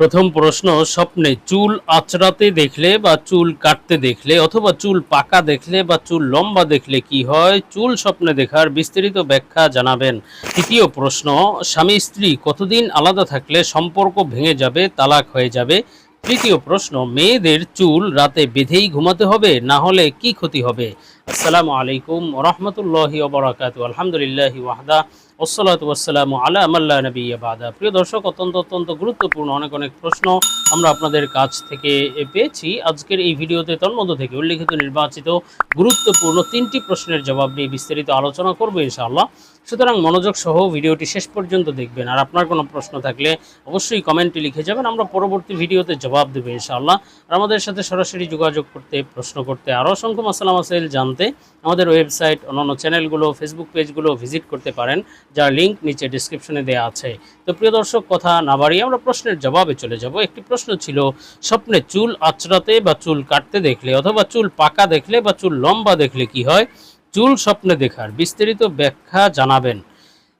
প্রথম প্রশ্ন, স্বপ্নে চুল আঁচড়াতে দেখলে বা চুল কাটতে দেখলে অথবা চুল পাকা দেখলে বা চুল লম্বা দেখলে কি হয়? চুল স্বপ্নে দেখার বিস্তারিত ব্যাখ্যা জানাবেন। তৃতীয় প্রশ্ন, স্বামী স্ত্রী কতদিন আলাদা থাকলে সম্পর্ক ভেঙে যাবে, তালাক হয়ে যাবে? তৃতীয় প্রশ্ন, মেয়েদের চুল রাতে বেঁধেই ঘুমাতে হবে, না হলে কি ক্ষতি হবে? আসসালামু আলাইকুম রহমতুল্লাহি ওবরাকাত আলহামদুলিল্লাহ ওয়াহদা ওসলাত ওয়াসালাম আলা আমাল্লা নবী বাদা। প্রিয় দর্শক, অত্যন্ত অত্যন্ত গুরুত্বপূর্ণ অনেক অনেক প্রশ্ন আমরা আপনাদের কাছ থেকে পেয়েছি। আজকের এই ভিডিওতে তন্মধ্য থেকে উল্লেখিত নির্বাচিত গুরুত্বপূর্ণ তিনটি প্রশ্নের জবাব নিয়ে বিস্তারিত আলোচনা করব ইনশাআল্লাহ। সুতরাং মনোযোগ সহ ভিডিওটি শেষ পর্যন্ত দেখবেন। আর আপনার কোনো প্রশ্ন থাকলে অবশ্যই কমেন্টে লিখে যাবেন, আমরা পরবর্তী ভিডিওতে জবাব দেবো ইনশাআল্লাহ। আর আমাদের সাথে সরাসরি যোগাযোগ করতে, প্রশ্ন করতে আরও অসংখ্য মাসালা মাসাইল জানতে আমাদের ওয়েবসাইট অন্যান্য চ্যানেলগুলো ফেসবুক পেজগুলো ভিজিট করতে পারেন, যার লিঙ্ক নিচে ডিসক্রিপশনে দেওয়া আছে। তো প্রিয় দর্শক, কথা না বাড়িয়ে আমরা প্রশ্নের জবাবে চলে যাব। একটি প্রশ্ন ছিল, স্বপ্নে চুল আঁচড়াতে বা চুল কাটতে দেখলে অথবা চুল পাকা দেখলে বা চুল লম্বা দেখলে কি হয়? চুল স্বপ্নে দেখার বিস্তারিত ব্যাখ্যা জানাবেন।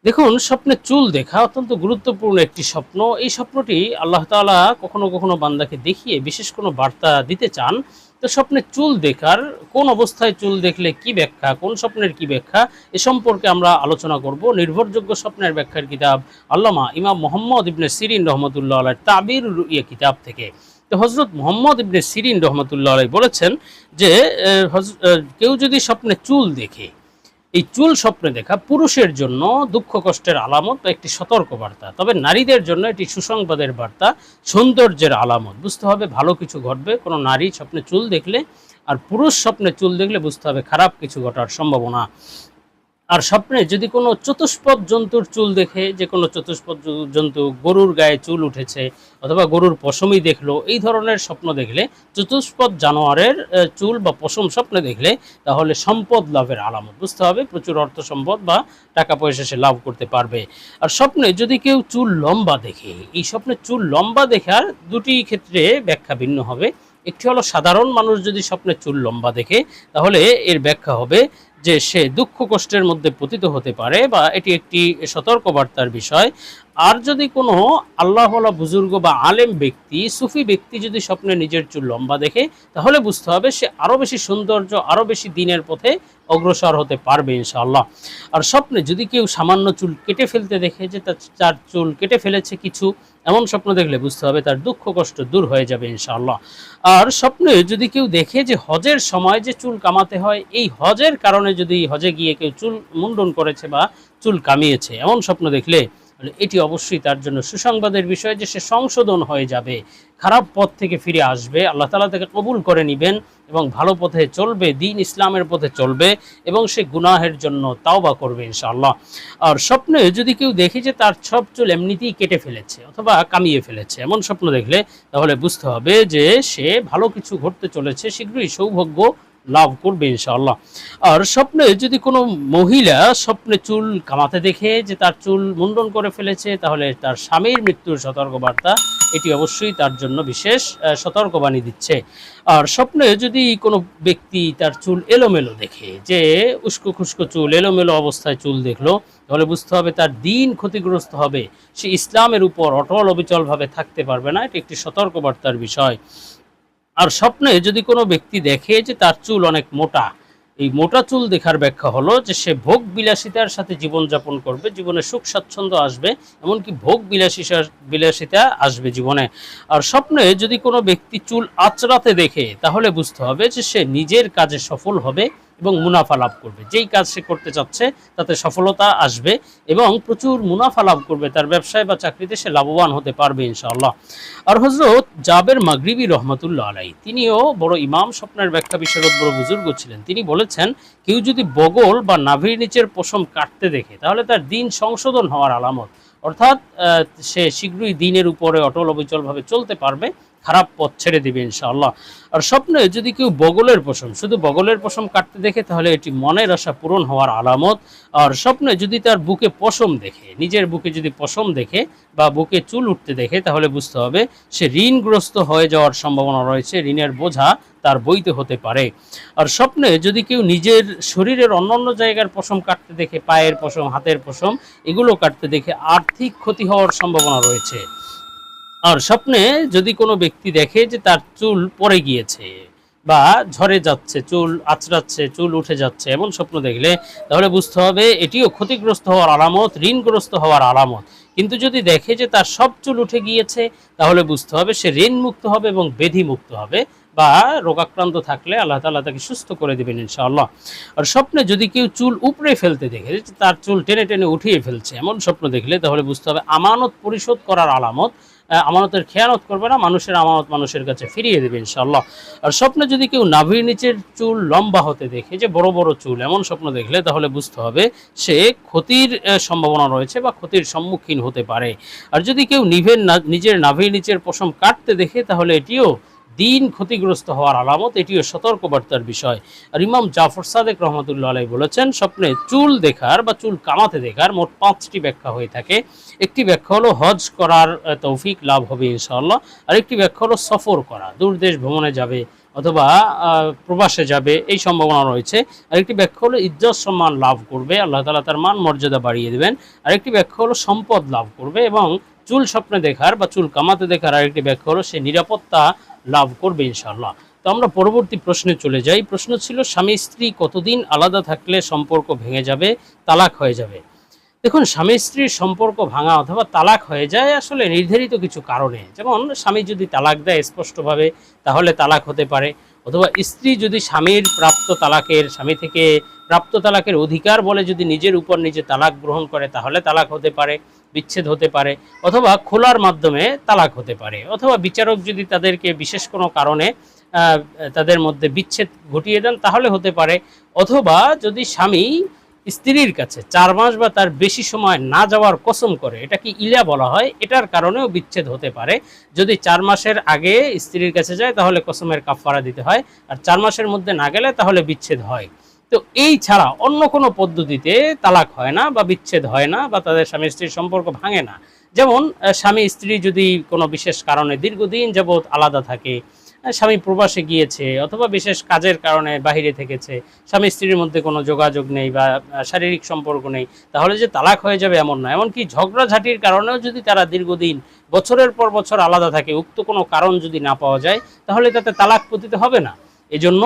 দেখুন, স্বপ্নে চুল দেখা অত্যন্ত গুরুত্বপূর্ণ একটি স্বপ্ন। এই স্বপ্নটি আল্লাহ তাআলা কখনো কখনো বান্দাকে দেখিয়ে বিশেষ কোনো বার্তা দিতে চান। তো স্বপ্নে চুল দেখার, কোন অবস্থায় চুল দেখলে কি ব্যাখ্যা, কোন স্বপ্নের কি ব্যাখ্যা, এ সম্পর্কে আমরা আলোচনা করব। নির্ভরযোগ্য স্বপ্নের ব্যাখ্যার কিতাব আল্লামা ইমাম মোহাম্মদ ইবনে সিরিন রহমতুল্লাহ আলাই তাবির ইয়ে কিতাব থেকে। তো হজরত মোহাম্মদ ইবনে সিরিন রহমতুল্লাহ আলাই বলেছেন যে কেউ যদি স্বপ্নে চুল দেখে এই চুল স্বপ্নে দেখা পুরুষের জন্য দুঃখ কষ্টের আলামত বা একটি সতর্ক বার্তা তবে নারীদের জন্য এটি সুসংবাদের বার্তা, সৌন্দর্যের আলামত। বুঝতে হবে ভালো কিছু ঘটবে, কোনো নারী স্বপ্নে চুল দেখলে আর পুরুষ স্বপ্নে চুল দেখলে বুঝতে হবে খারাপ কিছু ঘটার সম্ভাবনা। আর স্বপ্নে যদি কোনো চতুষ্পদ জন্তুর চুল দেখে, যে কোনো চতুষ্পদ জন্তু গরুর গায়ে চুল উঠেছে অথবা গরুর পশমই দেখল, এই ধরনের স্বপ্ন দেখলে, চতুষ্পদ জানোয়ারের চুল বা পশম স্বপ্নে দেখলে, তাহলে সম্পদ লাভের আলামত, বুঝতে হবে? প্রচুর অর্থ সম্পদ বা টাকা পয়সা সে লাভ করতে পারবে। আর স্বপ্নে যদি কেউ চুল লম্বা দেখে, এই স্বপ্নে চুল লম্বা দেখার দুটি ক্ষেত্রে ব্যাখ্যা ভিন্ন হবে। একটি হলো সাধারণ মানুষ যদি স্বপ্নে চুল লম্বা দেখে, তাহলে এর ব্যাখ্যা হবে যে সে দুঃখ কষ্টের মধ্যে পতিত হতে পারে বা এটি একটি সতর্কবার্তার বিষয়। আর যদি কোনো আল্লাহওয়ালা বুজুর্গ বা আলেম ব্যক্তি, সুফি ব্যক্তি যদি স্বপ্নে নিজের চুল লম্বা দেখে, তাহলে বুঝতে হবে সে আরও বেশি সৌন্দর্য আরও বেশি দিনের পথে অগ্রসর হতে পারবে ইনশাআল্লাহ। আর স্বপ্নে যদি কেউ সামান্য চুল কেটে ফেলতে দেখে যে তার চুল কেটে ফেলেছে কিছু, এমন স্বপ্ন দেখলে বুঝতে হবে তার দুঃখ কষ্ট দূর হয়ে যাবে ইনশাআল্লাহ। আর স্বপ্নে যদি কেউ দেখে যে হজের সময় যে চুল কামাতে হয়, এই হজের কারণে যদি হজে গিয়ে কেউ চুল মুন্ডন করেছে বা চুল কামিয়েছে, এমন স্বপ্ন দেখলে এটি অবশ্যই তার জন্য সুসংবাদের বিষয় যে সে সংশোধন হয়ে যাবে, খারাপ পথ থেকে ফিরে আসবে, আল্লাহ তালা তাকে কবুল করে নেবেন এবং ভালো পথে চলবে, দিন ইসলামের পথে চলবে এবং সে গুনাহের জন্য তাওবা করবে ইনশাআল্লাহ। আর স্বপ্নে যদি কেউ দেখে যে তার সব চুল এমনিতেই কেটে ফেলেছে অথবা কামিয়ে ফেলেছে, এমন স্বপ্ন দেখলে তাহলে বুঝতে হবে যে সে ভালো কিছু ঘটতে চলেছে, শীঘ্রই সৌভাগ্য লাভ করবে ইনশাআল্লাহ। আর স্বপ্নে যদি কোনো মহিলা স্বপ্নে চুল কামাতে দেখে যে তার চুল মুন্ডন করে ফেলেছে, তাহলে তার স্বামীর মৃত্যুর সতর্কবার্তা, এটি অবশ্যই তার জন্য বিশেষ সতর্কবাণী দিচ্ছে। আর স্বপ্নে যদি কোনো ব্যক্তি তার চুল এলোমেলো দেখে, যে উস্কো খুস্কো চুল, এলোমেলো অবস্থায় চুল দেখল, তাহলে বুঝতে হবে তার দিন ক্ষতিগ্রস্ত হবে। সে ইসলামের উপর অটল অবিচলভাবে থাকতে পারবে না, এটি একটি সতর্কবার্তার বিষয়। আর স্বপ্নে যদি কোনো ব্যক্তি দেখে যে তার চুল অনেক মোটা, এই মোটা চুল দেখার ব্যাখ্যা হলো যে সে ভোগ বিলাসিতার সাথে জীবনযাপন করবে, জীবনে সুখ স্বাচ্ছন্দ্য আসবে, এমনকি ভোগ বিলাসিতা বিলাসিতা আসবে জীবনে। আর স্বপ্নে যদি কোনো ব্যক্তি চুল আচড়াতে দেখে, তাহলে বুঝতে হবে যে সে নিজের কাজে সফল হবে এবং মুনাফা লাভ করবে। যেই কাজ সে করতে চাচ্ছে, তাতে সফলতা আসবে এবং প্রচুর মুনাফা লাভ করবে। তার ব্যবসায় বা চাকরিতে সে লাভবান হতে পারবে ইনশাআল্লাহ। আর হজরত জাবের মাগরিবি রহমতুল্লাহ আলাই তিনিও বড় ইমাম স্বপ্নের ব্যাখ্যা বিশারদ বড় বুজুর্গ ছিলেন। তিনি বলেছেন, কেউ যদি বগল বা নাভির নিচের পশম কাটতে দেখে, তাহলে তার দিন সংশোধন হওয়ার আলামত। অর্থাৎ সে শীঘ্রই দিনের উপরে অটল অবিচলভাবে চলতে পারবে। খারাপ পথ ছেড়ে দিবে ইনশাআল্লাহ। আর স্বপ্নে যদি কেউ বগলের পশম, শুধু বগলের পশম কাটতে দেখে তাহলে এটি মনের আশা পূরণ হওয়ার আলামত। আর স্বপ্নে যদি তার বুকে পশম দেখে, নিজের বুকে যদি পশম দেখে বা বুকে চুল উঠতে দেখে তাহলে বুঝতে হবে সে ঋণগ্রস্ত হয়ে যাওয়ার সম্ভাবনা রয়েছে, ঋণের বোঝা তার বইতে হতে পারে। আর স্বপ্নে যদি কেউ নিজের শরীরের অন্যান্য জায়গার পশম কাটতে দেখে, পায়ের পশম, হাতের পশম, এগুলো কাটতে দেখে আর্থিক ক্ষতি হওয়ার সম্ভাবনা রয়েছে। আর স্বপ্নে যদি কোনো ব্যক্তি দেখে যে তার চুল পড়ে গিয়েছে বা ঝরে যাচ্ছে, চুল আঁচড়াচ্ছে চুল উঠে যাচ্ছে, এমন স্বপ্ন দেখলে তাহলে বুঝতে হবে এটিও ক্ষতিগ্রস্ত হওয়ার আলামত, ঋণগ্রস্ত হওয়ার আলামত। কিন্তু যদি দেখে যে তার সব চুল উঠে গিয়েছে, তাহলে বুঝতে হবে সে ঋণ মুক্ত হবে এবং বেধি মুক্ত হবে বা রোগাক্রান্ত থাকলে আল্লাহ তাআলা তাকে সুস্থ করে দেবেন ইনশাআল্লাহ। আর স্বপ্নে যদি কেউ চুল উপড়ে ফেলতে দেখে তার চুল টেনে টেনে উঠিয়ে ফেলছে, এমন স্বপ্ন দেখলে তাহলে বুঝতে হবে আমানত পরিশোধ করার আলামত আমানতের খেয়ানত করবে না, মানুষের আমানত মানুষের কাছে ফিরিয়ে দেবে ইনশাল্লাহ আর স্বপ্নে যদি কেউ নাভির নিচের চুল লম্বা হতে দেখে, যে বড় বড় চুল, এমন স্বপ্ন দেখলে তাহলে বুঝতে হবে সে ক্ষতির সম্ভাবনা রয়েছে বা ক্ষতির সম্মুখীন হতে পারে। আর যদি কেউ নিভের নিজের নাভির নিচের পশম কাটতে দেখে, তাহলে এটিও দিন ক্ষতিগ্রস্ত হওয়ার আলামত, এটিও সতর্কবার্তার বিষয়। আর ইমাম জাফর সাদেক রহমতুল্লাহ আলাই বলেছেন, স্বপ্নে চুল দেখার বা চুল কামাতে দেখার মোট পাঁচটি ব্যাখ্যা হয়ে থাকে। একটি ব্যাখ্যা হলো, হজ করার তৌফিক লাভ হবে ইনশাআল্লাহ। আর একটি ব্যাখ্যা হলো, সফর করা দূরদেশ ভ্রমণে যাবে অথবা প্রবাসে যাবে, এই সম্ভাবনা রয়েছে। আরেকটি ব্যাখ্যা হলো, ইজ্জত সম্মান লাভ করবে, আল্লাহ তালা তার মান মর্যাদা বাড়িয়ে দেবেন। আরেকটি ব্যাখ্যা হলো, সম্পদ লাভ করবে এবং চুল স্বপ্নে দেখার বা চুল কামাতে দেখার আরেকটি ব্যাখ্যা হলো, সে নিরাপত্তা লাভ করবে ইনশাআল্লাহ। তো আমরা পরবর্তী প্রশ্নে চলে যাই। প্রশ্ন ছিল, স্বামী স্ত্রী কতদিন আলাদা থাকলে সম্পর্ক ভেঙে যাবে, তালাক হয়ে যাবে? দেখুন, স্বামী স্ত্রীর সম্পর্ক ভাঙা অথবা তালাক হয়ে যায় আসলে নির্ধারিত কিছু কারণে। যেমন, স্বামী যদি তালাক দেয় স্পষ্টভাবে, তাহলে তালাক হতে পারে। অথবা স্ত্রী যদি স্বামীর প্রাপ্ত তালাকের, স্বামী থেকে প্রাপ্ত তালাকের অধিকার বলে যদি নিজের উপর নিজে তালাক গ্রহণ করে, তাহলে তালাক হতে পারে, বিচ্ছেদ হতে পারে, অথবা খোলার মাধ্যমে তালাক হতে পারে, অথবা বিচারক যদি তাদেরকে বিশেষ কোনো কারণে তাদের মধ্যে বিচ্ছেদ ঘটিয়ে দেন, তাহলে হতে পারে, অথবা যদি স্বামী স্ত্রীর কাছে চার মাস বা তার বেশি সময় না যাওয়ার কসম করে, এটা কি ইলা বলা হয়? এটার কারণেও বিচ্ছেদ হতে পারে। যদি চার মাসের আগে স্ত্রীর কাছে যায়, তাহলে কসমের কাফারা দিতে হয়। আর চার মাসের মধ্যে না গেলে, তাহলে বিচ্ছেদ হয়। তো এই ছাড়া অন্য কোনো পদ্ধতিতে তালাক হয় না বা বিচ্ছেদ হয় না বা তাদের স্বামী স্ত্রীর সম্পর্ক ভাঙে না। যেমন স্বামী স্ত্রী যদি কোনো বিশেষ কারণে দীর্ঘদিন যাবৎ আলাদা থাকে স্বামী প্রবাসে গিয়েছে অথবা বিশেষ কাজের কারণে বাহিরে থেকেছে, স্বামী স্ত্রীর মধ্যে কোনো যোগাযোগ নেই বা শারীরিক সম্পর্ক নেই, তাহলে যে তালাক হয়ে যাবে এমন না। এমনকি ঝগড়াঝাটির কারণেও যদি তারা দীর্ঘদিন, বছরের পর বছর আলাদা থাকে, উক্ত কোনো কারণ যদি না পাওয়া যায়, তাহলে তাতে তালাক পতিত হবে না। এজন্য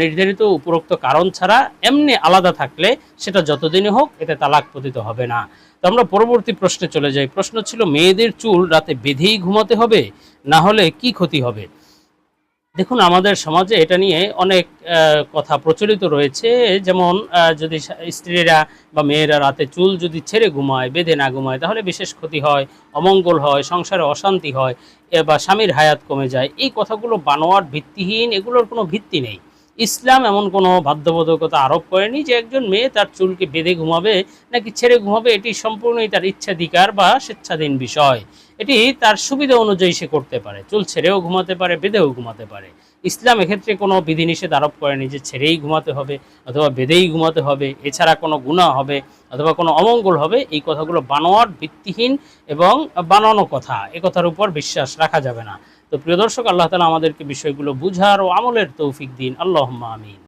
নির্ধারিত উপরোক্ত কারণ ছাড়া এমনি আলাদা থাকলে সেটা যতদিনই হোক এতে তালাক পতিত হবে না। তো আমরা পরবর্তী প্রশ্নে চলে যাই। প্রশ্ন ছিল, মেয়েদের চুল রাতে বেঁধেই ঘুমাতে হবে? না হলে কি ক্ষতি হবে? দেখুন, আমাদের সমাজে এটা নিয়ে অনেক কথা প্রচলিত রয়েছে। যেমন যদি স্ত্রীরা বা মেয়েরা রাতে চুল যদি ছেড়ে ঘুমায়, বেঁধে না ঘুমায়, তাহলে বিশেষ ক্ষতি হয়, অমঙ্গল হয়, সংসারে অশান্তি হয় বা স্বামীর হায়াত কমে যায়। এই কথাগুলো বানোয়ার ভিত্তিহীন, এগুলোর কোনো ভিত্তি নেই। ইসলাম এমন কোনো বাধ্যবাধকতা আরোপ করেনি যে একজন মেয়ে তার চুলকে বেঁধে ঘুমাবে নাকি ছেড়ে ঘুমাবে, এটি সম্পূর্ণই তার ইচ্ছাধিকার বা স্বেচ্ছাধীন বিষয়। এটি তার সুবিধা অনুযায়ী সে করতে পারে। চুল ছেড়েও ঘুমাতে পারে, বেঁধেও ঘুমাতে পারে। ইসলাম এক্ষেত্রে কোনো বিধিনিষেধ আরোপ করেনি যে ছেড়েই ঘুমাতে হবে অথবা বেঁধেই ঘুমাতে হবে, এছাড়া কোনো গুণা হবে অথবা কোনো অমঙ্গল হবে। এই কথাগুলো বানোয়ার ভিত্তিহীন এবং বানানো কথা। এ কথার উপর বিশ্বাস রাখা যাবে না। তো প্রিয় দর্শক আল্লাহ তালা আমাদেরকে বিষয়গুলো বুঝার ও আমলের তৌফিক দিন। আল্লাহ আমিন।